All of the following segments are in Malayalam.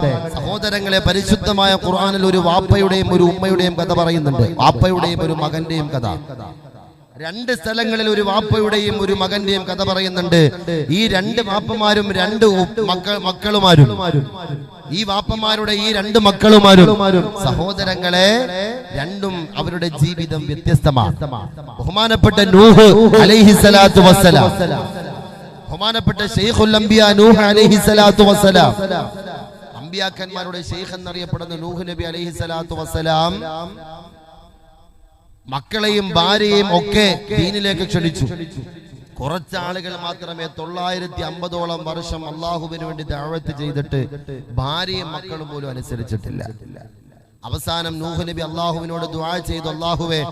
സഹോദരങ്ങളെ പരിശുദ്ധമായ ഖുർആനിൽ ഒരു വാപ്പയുടെയും ഒരു ഉമ്മയുടെയും കഥ പറയുന്നുണ്ട്. വാപ്പയുടെയും ഒരു മകന്റെയും കഥ. രണ്ട് സ്ഥലങ്ങളിൽ ഒരു വാപ്പയുടെയും ഒരു മകന്റെയും കഥ പറയുന്നുണ്ട്. ഈ രണ്ട് വാപ്പമാരും രണ്ട് മക്ക മക്കളുമാരും. ഈ വാപ്പമാരുടെ ഈ രണ്ട് മക്കളുമാരും സഹോദരങ്ങളെ രണ്ടും അവരുടെ ജീവിതം വ്യത്യസ്തമാണ്. ബഹുമാനപ്പെട്ട നൂഹ് അലൈഹിസ്സലാത്തു വസ്സലാം. ബഹുമാനപ്പെട്ട ഷെയ്ഖുൽ അംബിയ നൂഹ് അലൈഹിസ്സലാത്തു വസ്സലാം. അമ്പിയാക്കന്മാരുടെ ഷെയ്ഖ് എന്നറിയപ്പെടുന്ന നൂഹ് നബി അലൈഹി സ്വലാത്തു വസ്സലാം മക്കളെയും ഭാര്യയെയും ഒക്കെ ദീനിലേക്ക് ക്ഷണിച്ചു. കുറച്ചാളുകൾ മാത്രമേ തൊള്ളായിരത്തി അമ്പതോളം വർഷം അള്ളാഹുവിന് വേണ്ടി ദാവത്ത് ചെയ്തിട്ട് ഭാര്യയും മക്കളും പോലും അനുസരിച്ചിട്ടില്ല. അവസാനം നൂഹ് നബി അള്ളാഹുവിനോട് ദ്വാ ചെയ്തു അള്ളാഹുവേ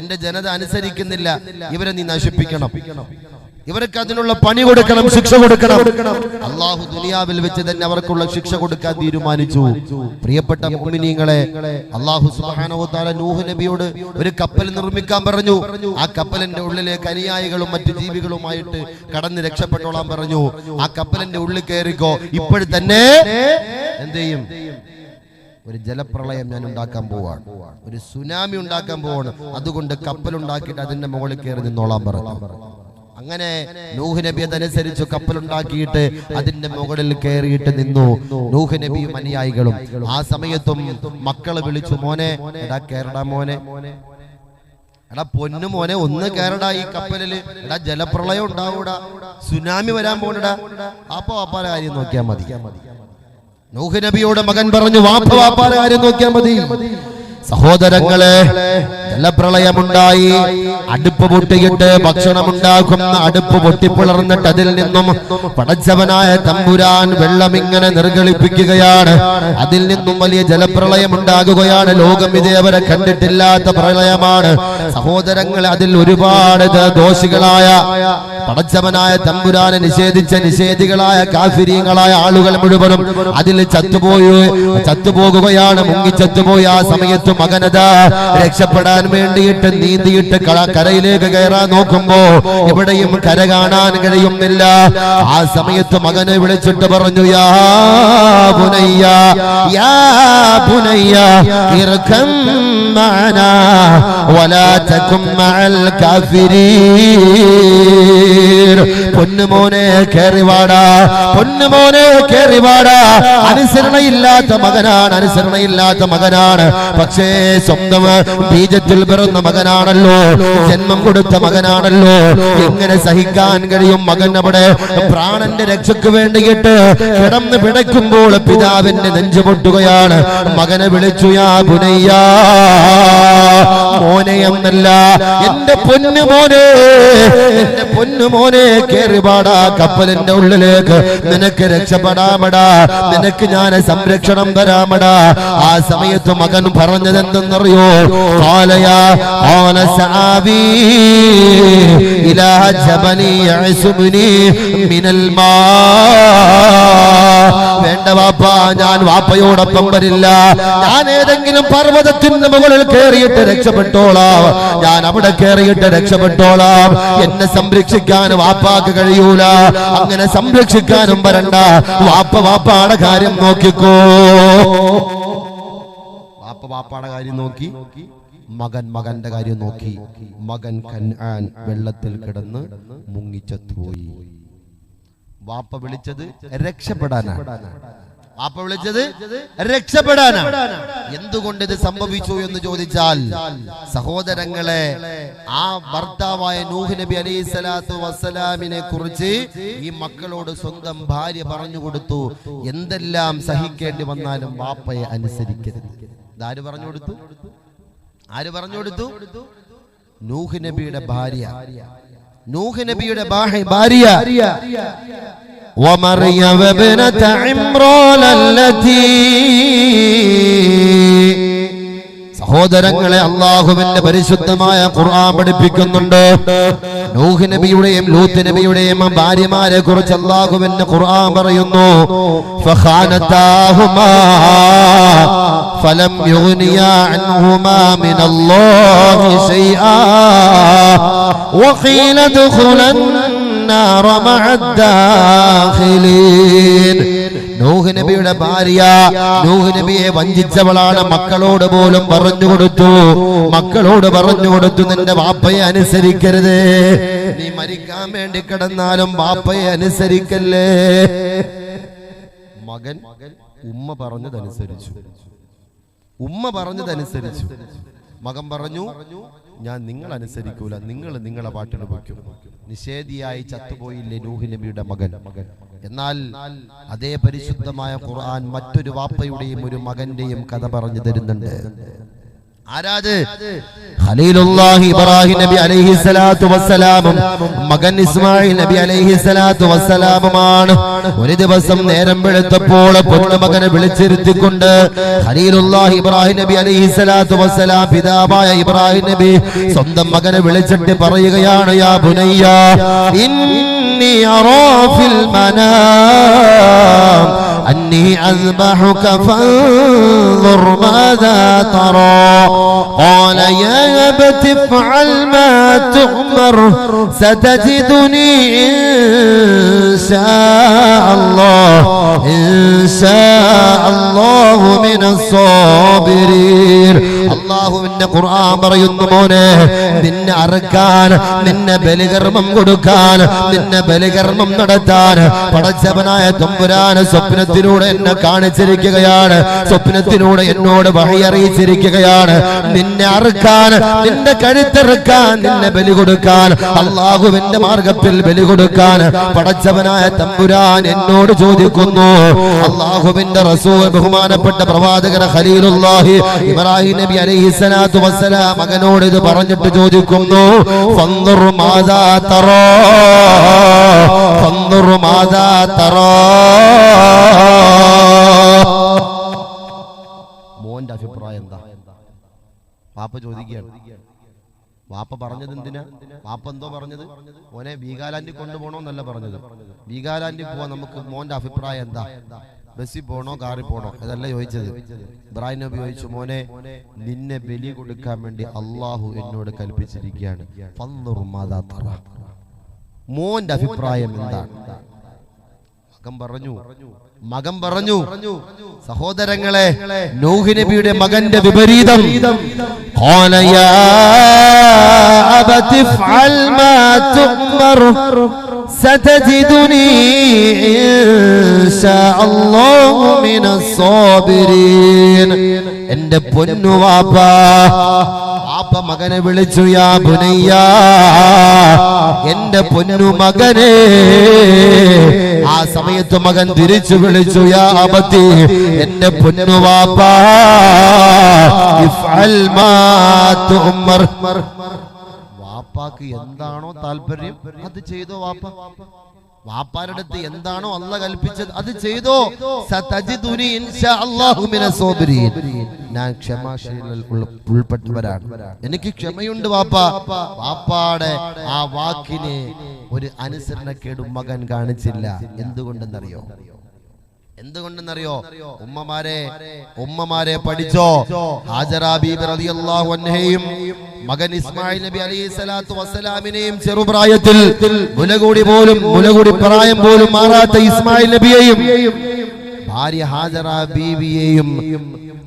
എന്റെ ജനത അനുസരിക്കുന്നില്ല. ഇവരെ നീ നശിപ്പിക്കണം. ഇവർക്ക് അതിനുള്ള പണി കൊടുക്കണം ശിക്ഷ കൊടുക്കണം. അള്ളാഹു ദുനിയാവിൽ വെച്ച് തന്നെ അവർക്കുള്ള ശിക്ഷ കൊടുക്കാൻ തീരുമാനിച്ചു. പ്രിയപ്പെട്ട മുഅ്മിനീങ്ങളെ അള്ളാഹു സുബ്ഹാനഹു തആല നൂഹ് നബിയോട് ഒരു കപ്പൽ നിർമ്മിക്കാൻ പറഞ്ഞു. ആ കപ്പലിന്റെ ഉള്ളിലേക്ക് അനുയായികളും മറ്റു ജീവികളുമായിട്ട് കടന്ന് രക്ഷപ്പെട്ടോളാൻ പറഞ്ഞു. ആ കപ്പലിന്റെ ഉള്ളിൽ കയറിക്കോ. ഇപ്പോഴും തന്നെ എന്ത് ചെയ്യും? ഒരു ജലപ്രളയം ഞാൻ ഉണ്ടാക്കാൻ പോവാണ്. ഒരു സുനാമി ഉണ്ടാക്കാൻ പോവാണ്. അതുകൊണ്ട് കപ്പൽ ഉണ്ടാക്കിയിട്ട് അതിന്റെ മുകളിൽ കയറി നിന്നോളാൻ പറഞ്ഞു. അങ്ങനെ നൂഹ് നബി അതനുസരിച്ച് കപ്പലുണ്ടാക്കിയിട്ട് അതിന്റെ മുകളിൽ കയറിയിട്ട് നിന്നു. നൂഹ് നബിയും അനുയായികളും. ആ സമയത്തും മക്കളെ വിളിച്ചു മോനെ എടാ കേരള മോനെ. എടാ പൊന്നു മോനെ ഒന്ന് കേരടാ ഈ കപ്പലിൽ. എടാ ജലപ്രളയം ഉണ്ടാവൂടാ. സുനാമി വരാൻ പോണടാ. അപ്പൊ വാപ്പാര കാര്യം നോക്കിയാ മതി. നൂഹ് നബിയോട് മകൻ പറഞ്ഞു വാപ്പ വാപ്പാര കാര്യം നോക്കിയാ മതി. സഹോദരങ്ങളെ ജലപ്രളയമുണ്ടായി. അടുപ്പ് പൊട്ടിയിട്ട് ഭക്ഷണമുണ്ടാക്കുന്ന അടുപ്പ് പൊട്ടിപ്പിളർന്നിട്ട് അതിൽ നിന്നും പടച്ചവനായ തമ്പുരാൻ വെള്ളം ഇങ്ങനെ നിർഗളിപ്പിക്കുകയാണ്. അതിൽ നിന്നും വലിയ ജലപ്രളയം ഉണ്ടാകുകയാണ് ലോകം ഇതേവരെ കണ്ടിട്ടില്ലാത്ത പ്രളയമാണ്. സഹോദരങ്ങളെ അതിൽ ഒരുപാട് ദോഷികളായ പടച്ചവനായ തമ്പുരാനെ നിഷേധിച്ച നിഷേധികളായ കാഫിരീങ്ങളായ ആളുകൾ മുഴുവനും അതിൽ ചത്തുപോയി ചത്തുപോകുകയാണ് മുങ്ങി ചത്തുപോയി ആ സമയത്ത് മകനത രക്ഷപ്പെടാൻ വേണ്ടിയിട്ട് നീന്തിയിട്ട് ക- കരയിലേക്ക് കയറാൻ നോക്കുമ്പോ എവിടെയും കര കാണാൻ കഴിയുന്നില്ല ആ സമയത്ത് മകനെ വിളിച്ചിട്ട് പറഞ്ഞു യാ ബുനയ്യ യാ ബുനയ്യ ഇർകം معنا ولا تكن مع الكافرين പൊന്നുമോനെ കേറിവാടാ. പൊന്നുമോനെ കേറിവാടാ. അനുസരണയില്ലാത്ത മകനാണ് അനുസരണയില്ലാത്ത മകനാണ്. പക്ഷേ സ്വന്തം ബീജത്തിൽ പിറന്ന മകനാണല്ലോ. ജന്മം കൊടുത്ത മകനാണല്ലോ. എങ്ങനെ സഹിക്കാൻ കഴിയും മകൻ അവിടെ? പ്രാണന്റെ രക്ഷയ്ക്ക് വേണ്ടിയിട്ട് കിടന്ന് പിടയ്ക്കുമ്പോൾ പിതാവിന്റെ നെഞ്ചു പൊട്ടുകയാണ്. മകനെ വിളിച്ചു യാ ബുനയ്യാ മോനെ എന്നല്ല എന്റെ പൊന്നു മോനെ എന്റെ പൊന്നുമോനെ കേറിപാടാ കപ്പലിന്റെ ഉള്ളിലേക്ക്. നിനക്ക് രക്ഷപ്പെടാമടാ. നിനക്ക് ഞാൻ സംരക്ഷണം തരാമടാ. ആ സമയത്ത് മകൻ പറഞ്ഞത് എന്തെന്നറിയോ വേണ്ട വാപ്പ ഞാൻ വാപ്പയോടൊപ്പം വരില്ല. ഞാൻ ഏതെങ്കിലും പർവതത്തിന്റെ മുകളിൽ കേറിയിട്ട് രക്ഷപ്പെട്ടോളാം. ഞാൻ അവിടെ കേറിയിട്ട് രക്ഷപ്പെട്ടോളാം. എന്നെ സംരക്ഷിക്കാൻ വാപ്പാക്ക് കഴിയൂല. അങ്ങനെ സംരക്ഷിക്കാനും വരണ്ട. വാപ്പ വാപ്പാടെ കാര്യം നോക്കിക്കോ. വാപ്പ വാപ്പാടെ കാര്യം നോക്കി. മകൻ മകന്റെ കാര്യം നോക്കി. മകൻ കൻആൻ വെള്ളത്തിൽ കിടന്ന് മുങ്ങിച്ചത്തുപോയി. വാപ്പ വിളിച്ചത് രക്ഷപ്പെടാനാണ്. വാപ്പ വിളിച്ചത് രക്ഷപ്പെടാനാണ്. എന്തുകൊണ്ട് ഇത് സംഭവിച്ചു എന്ന് ചോദിച്ചാൽ സഹോദരങ്ങളെ ആ ഭർത്താവായ നൂഹ് നബി അലൈഹി സ്വലാത്തു വസ്സലാമിനെ കുറിച്ച് ഈ മക്കളോട് സ്വന്തം ഭാര്യ പറഞ്ഞു കൊടുത്തു. എന്തെല്ലാം സഹിക്കേണ്ടി വന്നാലും വാപ്പയെ അനുസരിക്കരുത്. ഇതാര് പറഞ്ഞു കൊടുത്തു? ആര് പറഞ്ഞു കൊടുത്തു? നൂഹ് നബിയുടെ ഭാര്യ. നൂഹ് നബിയുടെ ഭാര്യ. ومريم ابنة عمران التي സഹോദരങ്ങളെ അള്ളാഹുവിന്റെ പരിശുദ്ധമായ ഖുർആൻ പഠിപ്പിക്കുന്നുണ്ട് നൂഹ് നബിയുടെയും ലൂത്ത് നബിയുടെയും ഭാര്യമാരെ കുറിച്ച് അള്ളാഹുവിന്റെ ഖുർആൻ പറയുന്നു فخانتاهما فلم يغنيا عنهما من النار مع الداخلين നൂഹ് നബിയുടെ ഭാര്യ നൂഹ് നബിയെ വഞ്ചിച്ചവളാണ് മക്കളോട് പോലും പറഞ്ഞു കൊടുത്തു മക്കളോട് പറഞ്ഞു കൊടുത്തു നിന്റെ വാപ്പയെ അനുസരിക്കരുത് നീ മരിക്കാൻ വേണ്ടി കിടന്നാലും വാപ്പയെ അനുസരിക്കല്ലേ മകൻ ഉമ്മ പറഞ്ഞതനുസരിച്ചു ഉമ്മ പറഞ്ഞതനുസരിച്ചു മകൻ പറഞ്ഞു ഞാൻ നിങ്ങൾ അനുസരിക്കൂല നിങ്ങൾ നിങ്ങളെ പാട്ടിന് വയ്ക്കും. നിഷേധിയായി ചത്തുപോയില്ലേ നൂഹ് നബിയുടെ മകൻ. എന്നാൽ അതേ പരിശുദ്ധമായ ഖുർആൻ മറ്റൊരു വാപ്പയുടെയും ഒരു മകന്റെയും കഥ പറഞ്ഞു തരുന്നുണ്ട്. ഖലീലുല്ലാഹി ഇബ്രാഹിം നബി അലൈഹി സ്വലാത്തു വസ്സലാമും മകൻ ഇസ്മായിൽ നബി അലൈഹി സ്വലാത്തു വസ്സലാമുമാണ്. ഒരു ദിവസം നേരം വെളുത്തപ്പോൾ പൊന്നുമകനെ വിളിച്ചിരുത്തിക്കൊണ്ട് ഖലീലുല്ലാഹി ഇബ്രാഹിം നബി അലൈഹി സ്വലാത്തു വസ്സലാം പിതാവായ ഇബ്രാഹിം നബി സ്വന്തം മകനെ വിളിച്ചിട്ട് പറയുകയാണ് യാ ബുനയ്യ ഇന്നി അറാഫിൽ മനാം أني أذبحك فانظر ماذا ترى. قال يا أبت افعل ما تؤمر ستجدني إن شاء الله إن شاء الله من الصابرين. അള്ളാഹുവിന്റെ ഖുർആൻ പറയുന്നു മോനെ നിന്നെ അറുക്കാൻ നിന്നെ ബലികർമ്മം കൊടുക്കാൻ നിന്നെ ബലികർമ്മം നടത്താൻ പടച്ചവനായ തമ്പുരാന് സ്വപ്നത്തിലൂടെ എന്നെ കാണിച്ചിരിക്കുകയാണ്. സ്വപ്നത്തിലൂടെ എന്നോട് വഴി അറിയിച്ചിരിക്കുകയാണ്. നിന്നെ അറുക്കാൻ നിന്റെ കഴുത്തെറുക്കാൻ നിന്നെ ബലി കൊടുക്കാൻ അള്ളാഹുവിന്റെ മാർഗത്തിൽ ബലി കൊടുക്കാൻ പടച്ചവനായ തമ്പുരാൻ എന്നോട് ചോദിക്കുന്നു. അള്ളാഹുവിന്റെ റസൂൽ ബഹുമാനപ്പെട്ട പ്രവാചകര ഖലീലുല്ലാഹി ഇബ്രാഹിം നബി സ്വലാത്തു വസ്സലാം മകനോട് ഇത് പറഞ്ഞിട്ട് ചോദിക്കുന്നു ഫന്ദുർ മാതാ തറോ ഫന്ദുർ മാതാ തറോ. മോന്റെ അഭിപ്രായം എന്താ? പാപ്പ ചോദിക്കുകയാണ്. വാപ്പ പറഞ്ഞത് എന്തിനാ? വാപ്പ എന്തോ പറഞ്ഞത്? മോനെ വീഗാലാൻഡിൽ കൊണ്ടുപോകണോന്നല്ല പറഞ്ഞത്. വീഗാലാൻഡിൽ പോവാൻ നമുക്ക് മോന്റെ അഭിപ്രായം എന്താ? ബസ്സിൽ പോണോ കാറിൽ പോണോ അതല്ല ചോദിച്ചത്. ഇബ്രാഹിം നബി ചോദിച്ചു മോനെ നിന്നെ ബലി കൊടുക്കാൻ വേണ്ടി അള്ളാഹു എന്നോട് കൽപ്പിച്ചിരിക്കുകയാണ്. മോന്റെ അഭിപ്രായം എന്താണ്? മകൻ പറഞ്ഞു. മകൻ പറഞ്ഞു. സഹോദരങ്ങളെ നൂഹ് നബിയുടെ മകന്റെ വിപരീതം. ഖാല മാ ستجدني إن شاء الله من الصابرين എന്റെ പൊന്നു വാപ്പ വാപ്പ മകനെ വിളിച്ചു യാ ബുനയ്യ എന്റെ പൊന്നു മകനെ ആ സമയത്ത് മകൻ തിരിച്ചു വിളിച്ചു യാ അബത്തി എന്റെ പൊന്നു വാപ്പ ഇഫ്അൽ മാ തുഅ്മർ വാപ്പാക്ക് എന്താണോ താല്പര്യം അത് ചെയ്തോ വാപ്പ. വാപ്പാരുടെ അടുത്ത് എന്താണോ അല്ല കൽപ്പിച്ചത് അത് ചെയ്തോ. ഞാൻ ഉൾപ്പെട്ടവരാണ്. എനിക്ക് ക്ഷമയുണ്ട് വാപ്പ. വാപ്പാടെ ആ വാക്കിന് ഒരു അനുസരണക്കേടും മകൻ കാണിച്ചില്ല. എന്തുകൊണ്ടെന്നറിയോ? എന്തുകൊണ്ടെന്നറിയോ? ഉമ്മമാരെ ഉമ്മമാരെ പഠിച്ചോ? ഹാജറ ബീബി റളിയല്ലാഹു അൻഹയും മകൻ ഇസ്മായിൽ നബി അലൈഹി സ്വലാത്തു വസ്സലാമിനെയും ചെറുപ്രായത്തിൽ മുലകൂടി പോലും മുലകൂടി പ്രായം പോലും മാറാത്ത ഇസ്മായിൽ നബിയെയും ഭാര്യ ഹാജറ ബീവിയെയും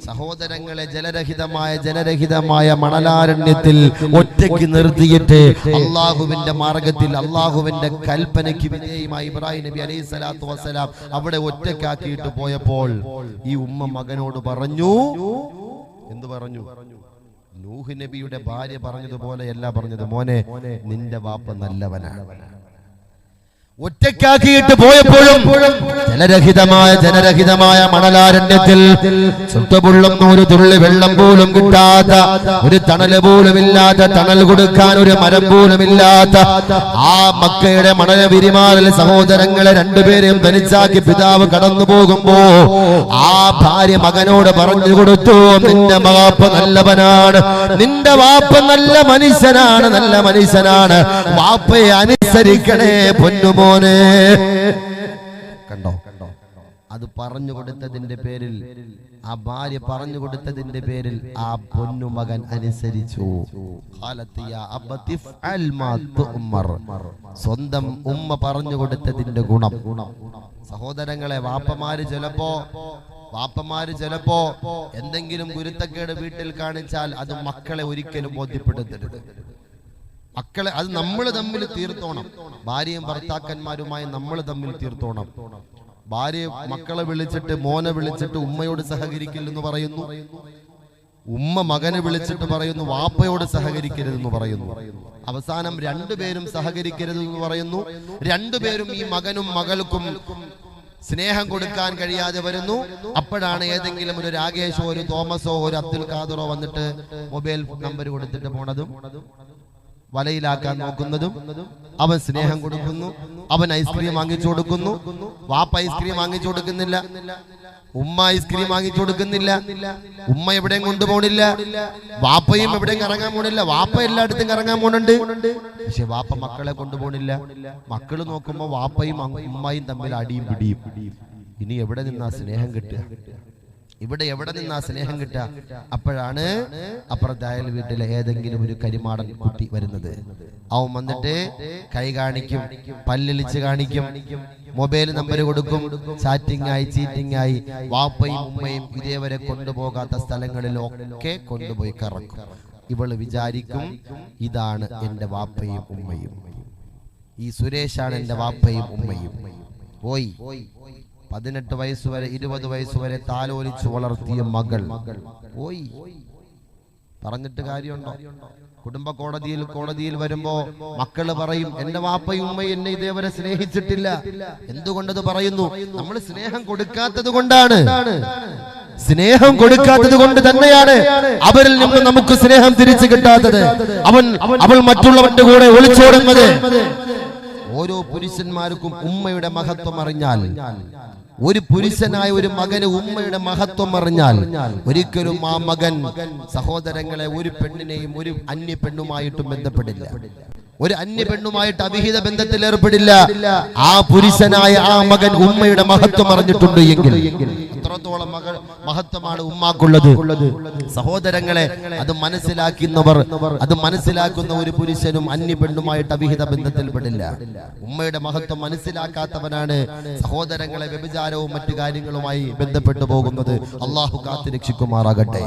സഹോദരങ്ങളെ ജലരഹിതമായ ജലരഹിതമായ മണലാരണ്യത്തിൽ ഒറ്റയ്ക്ക് നിർത്തിയിട്ട് അള്ളാഹുവിന്റെ മാർഗത്തിൽ അള്ളാഹുവിന്റെ കൽപ്പനയ്ക്ക് വിധേയമായി ഇബ്രാഹിം നബി അലൈഹി സ്വലാത്തു വസ്സലാം അവിടെ ഒറ്റക്കാക്കിയിട്ട് പോയപ്പോൾ ഈ ഉമ്മ മകനോട് പറഞ്ഞു എന്ത് പറഞ്ഞു? നൂഹ് നബിയുടെ ഭാര്യ പറഞ്ഞതുപോലെയല്ല പറഞ്ഞത്. മോനെ നിന്റെ വാപ്പ നല്ലവനാണ്. ഒറ്റയ്ക്കാക്കിയിട്ട് പോയപ്പോഴും ജലരഹിതമായ ജനരഹിതമായ മണലാരണ്യത്തിൽ ചുട്ടുപുള്ളുന്ന ഒരു തുള്ളി വെള്ളം പോലും കിട്ടാത്ത ഒരു തണൽ പോലും ഇല്ലാത്ത തണൽ കൊടുക്കാൻ ഒരു മരം പോലും ഇല്ലാത്ത ആ മക്കയുടെ മണല വിരിമാറിൽ സഹോദരങ്ങളെ രണ്ടുപേരെയും ധനിച്ചാക്കി പിതാവ് കടന്നു പോകുമ്പോ ആ ഭാര്യ മകനോട് പറഞ്ഞു കൊടുത്തു നിന്റെ വാപ്പ നല്ലവനാണ് നിന്റെ വാപ്പ നല്ല മനുഷ്യനാണ് നല്ല മനുഷ്യനാണ്. വാപ്പയെ അനുസരിക്കണേ പൊന്നുമോനെ കണ്ടോ? അത് പറഞ്ഞു കൊടുത്തതിന്റെ പേരിൽ ആ ഭാര്യ പറഞ്ഞു കൊടുത്തതിന്റെ പേരിൽ ആ പൊന്നുമകൻ അനുസരിച്ചു. സ്വന്തം ഉമ്മ പറഞ്ഞു കൊടുത്തതിന്റെ ഗുണം. സഹോദരങ്ങളെ വാപ്പമാര് ചിലപ്പോ വാപ്പമാര് ചിലപ്പോ എന്തെങ്കിലും ഗുരുത്തക്കേട് വീട്ടിൽ കാണിച്ചാൽ അത് മക്കളെ ഒരിക്കലും ബോധ്യപ്പെടുത്തരുത്. മക്കളെ അത് നമ്മൾ തമ്മിൽ തീർത്തോണം. ഭാര്യയും ഭർത്താക്കന്മാരുമായി നമ്മൾ തമ്മിൽ തീർത്തോണം. ഭാര്യ മക്കളെ വിളിച്ചിട്ട് മോനെ വിളിച്ചിട്ട് ഉമ്മയോട് സഹകരിക്കില്ലെന്ന് പറയുന്നു. ഉമ്മ മകനെ വിളിച്ചിട്ട് പറയുന്നു വാപ്പയോട് സഹകരിക്കരുതെന്ന് പറയുന്നു. അവസാനം രണ്ടുപേരും സഹകരിക്കരുതെന്ന് പറയുന്നു. രണ്ടുപേരും ഈ മകനും മകൾക്കും സ്നേഹം കൊടുക്കാൻ കഴിയാതെ വരുന്നു. അപ്പോഴാണ് ഏതെങ്കിലും ഒരു രാകേഷോ ഒരു തോമസോ ഒരു അബ്ദുൽ ഖാദറോ വന്നിട്ട് മൊബൈൽ നമ്പർ കൊടുത്തിട്ട് പോണതും. വലയിലാക്കാൻ നോക്കുന്നതും അവൻ സ്നേഹം കൊടുക്കുന്നു അവൻ ഐസ്ക്രീം വാങ്ങിച്ചു കൊടുക്കുന്നു വാപ്പ ഐസ്ക്രീം വാങ്ങിച്ചു കൊടുക്കുന്നില്ല ഉമ്മ ഐസ്ക്രീം വാങ്ങിച്ചു കൊടുക്കുന്നില്ല ഉമ്മ എവിടെയും കൊണ്ടുപോണില്ല വാപ്പയും എവിടെയും കറങ്ങാൻ പോണില്ല വാപ്പ എല്ലായിടത്തും കറങ്ങാൻ പോണുണ്ട് പക്ഷെ വാപ്പ മക്കളെ കൊണ്ടുപോണില്ല മക്കൾ നോക്കുമ്പോ വാപ്പയും ഉമ്മയും തമ്മിൽ അടിയും പിടിയും. ഇനി എവിടെ നിന്നാ സ്നേഹം കിട്ടുക? ഇവിടെ എവിടെ നിന്നാ സ്നേഹം കിട്ടുക? അപ്പോഴാണ് അപ്രദായൽ വീട്ടിലെ ഏതെങ്കിലും ഒരു കരിമാടൻ കുട്ടി വരുന്നത്. അവൻ വന്നിട്ട് കൈ കാണിക്കും പല്ലിളിച്ച് കാണിക്കും മൊബൈൽ നമ്പർ കൊടുക്കും ചാറ്റിംഗ് ആയി ചീറ്റിംഗ് ആയി വാപ്പയും ഉമ്മയും ഇതേവരെ കൊണ്ടുപോകാത്ത സ്ഥലങ്ങളിലൊക്കെ കൊണ്ടുപോയി കറക്കും. ഇവൾ വിചാരിക്കും ഇതാണ് എന്റെ വാപ്പയും ഉമ്മയും. ഈ സുരേഷാണ് എന്റെ വാപ്പയും ഉമ്മയും. പോയി. പതിനെട്ട് വയസ്സ് വരെ ഇരുപത് വയസ്സ് വരെ താലോലിച്ചു വളർത്തിയ മകൾ. പോയി. പറഞ്ഞിട്ട് കാര്യമുണ്ടോ? കുടുംബ കോടതിയിൽ കോടതിയിൽ വരുമ്പോ മക്കൾ പറയും എന്റെ വാപ്പയും ഉമ്മയും എന്നെ ഇതേവരെ സ്നേഹിച്ചിട്ടില്ല. എന്തുകൊണ്ടത് പറയുന്നു? നമ്മൾ സ്നേഹം കൊടുക്കാത്തത് കൊണ്ടാണ്. സ്നേഹം കൊടുക്കാത്തത് കൊണ്ട് തന്നെയാണ് അവരിൽ നിന്ന് നമുക്ക് സ്നേഹം തിരിച്ചു കിട്ടാത്തത്. അവൻ അവൾ മറ്റുള്ളവന്റെ കൂടെ ഒളിച്ചോടുന്നത്. ഓരോ പുരുഷന്മാർക്കും ഉമ്മയുടെ മഹത്വം അറിഞ്ഞാൽ ഒരു പുരുഷനായ ഒരു മകന് ഉമ്മയുടെ മഹത്വം അറിഞ്ഞാൽ ഒരിക്കലും ആ മകൻ സഹോദരങ്ങളെ ഒരു പെണ്ണിനെയും ഒരു അന്യ പെണ്ണുമായിട്ടും ബന്ധപ്പെടില്ല. ഒരു അന്യ പെണ്ണുമായിട്ട് അവിഹിത ബന്ധത്തിൽ ഏർപ്പെടില്ല. ആ പുരുഷനായ ആ മകൻ ഉമ്മയുടെ മഹത്വം അറിഞ്ഞിട്ടുണ്ട് എങ്കിൽ. അത്രത്തോളം മകൾ മഹത്വമാണ് ഉമ്മാക്കുള്ളത്. സഹോദരങ്ങളെ അത് മനസ്സിലാക്കുന്നവർ അത് മനസ്സിലാക്കുന്ന ഒരു പുരുഷനും അന്യ പെണ്ണുമായിട്ട് അവിഹിത ബന്ധത്തിൽപ്പെടില്ല. ഉമ്മയുടെ മഹത്വം മനസ്സിലാക്കാത്തവനാണ് സഹോദരങ്ങളെ വ്യഭിചാരവും മറ്റു കാര്യങ്ങളുമായി ബന്ധപ്പെട്ടു പോകുന്നത്. അള്ളാഹു കാത്തു രക്ഷിക്കുമാറാകട്ടെ